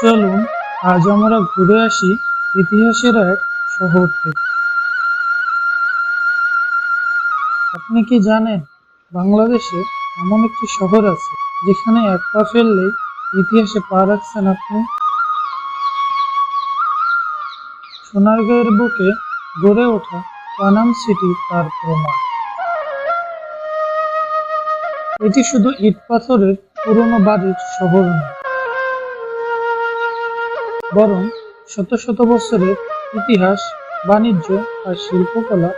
চলুন, আজ আমরা ঘুরে আসি ইতিহাসের এক শহর থেকে আপনি কি জানেন, বাংলাদেশে এমন একটি শহর আছে, যেখানে এক পা ফেললেই ইতিহাসে পা রাখছেন আপনি? সোনারগাঁয়ের বুকে গড়ে ওঠা পানাম সিটি তার প্রমাণ। এটি শুধু ইট পাথরের পুরনো বাড়ির শহর নয় বরং শত শত বছরের ইতিহাস, বাণিজ্য আর শিল্পকলা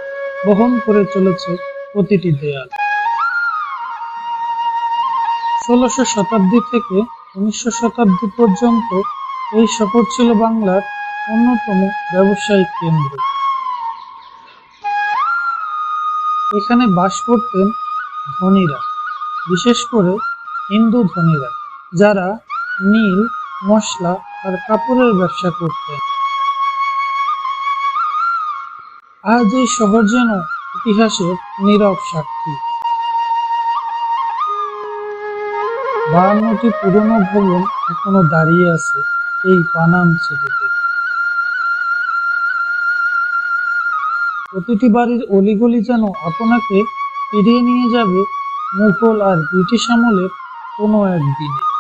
বহন করে চলেছে প্রতিটি দেয়াল। ষোলোশো শতাব্দী থেকে উনিশশো শতাব্দী পর্যন্ত এই শহর ছিল বাংলার অন্যতম ব্যবসায়িক কেন্দ্র। এখানে বাস করতেন ধনীরা, বিশেষ করে হিন্দু ধনীরা, যারা নীল মশলা আর কাপড়ের ব্যবসা করতেন আজ এই শহর যেন ইতিহাসের নীরব সাক্ষী। বায়ান্নটি পুরনো ভবন এখনও দাঁড়িয়ে আছে এই পানাম সিটিতে। প্রতিটি বাড়ির অলিগলি যেন আপনাকে ফিরিয়ে নিয়ে যাবে মুঘল আর ব্রিটিশ আমলের কোনো একদিনে।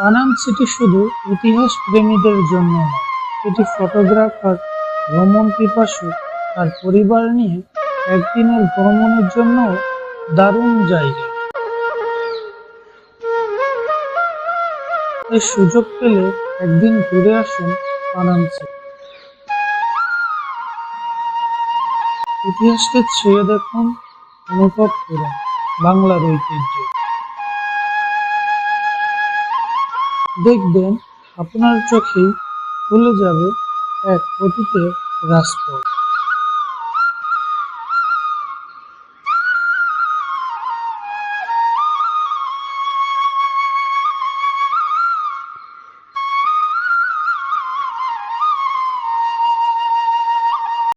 পানাম সিটি শুধু ইতিহাস প্রেমীদের জন্য নয় এটি ফটোগ্রাফার ভ্রমণ পিপাসু আর পরিবার নিয়ে একদিনের ভ্রমণের জন্য দারুণ জায়গা। এই সুযোগ পেলে একদিন ঘুরে আসুন পানাম সিটি। ইতিহাসকে ছুঁয়ে দেখুন অনুভব করুন বাংলার ঐতিহ্য। দেখবেন আপনার চোখেই খুলে যাবে এক অতীতের রাজপথ।